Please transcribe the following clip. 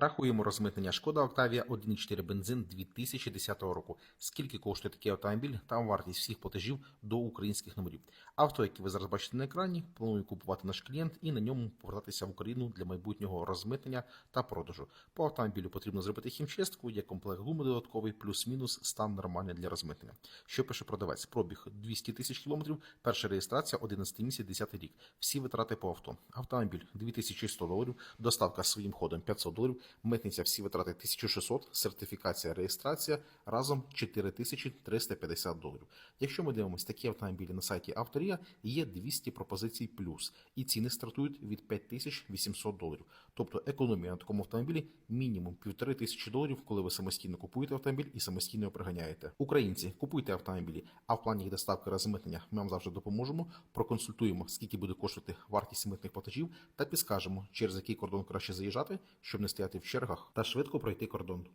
Рахуємо розмитнення Шкода Октавія 1.4 бензин 2010 року. Скільки коштує такий автомобіль та вартість всіх платежів до українських номерів. Авто, яке ви зараз бачите на екрані, планую купувати наш клієнт і на ньому повертатися в Україну для майбутнього розмитнення та продажу. По автомобілю потрібно зробити хімчистку, є комплект гуми додатковий, плюс-мінус стан нормальний для розмитнення. Що пише продавець? Пробіг 200 тисяч кілометрів, перша реєстрація 11 місяць, 10 рік. Всі витрати по авто. Автомобіль 2100 доларів, доставка своїм ходом 500 доларів, митниця всі витрати 1600, сертифікація, реєстрація разом 4350 доларів. Якщо ми дивимося такі автомобілі на сайті Авторія, є 200 пропозицій плюс, і ціни стартують від 5800 доларів. Тобто економія на такому автомобілі мінімум 1500 доларів, коли ви самостійно купуєте автомобіль і самостійно його приганяєте. Українці, купуйте автомобілі, а в плані їх доставки розмитнення ми вам завжди допоможемо, проконсультуємо, скільки буде коштувати вартість митних платежів, та підскажемо, через який кордон краще заїжджати, щоб не стояти в чергах та швидко пройти кордон.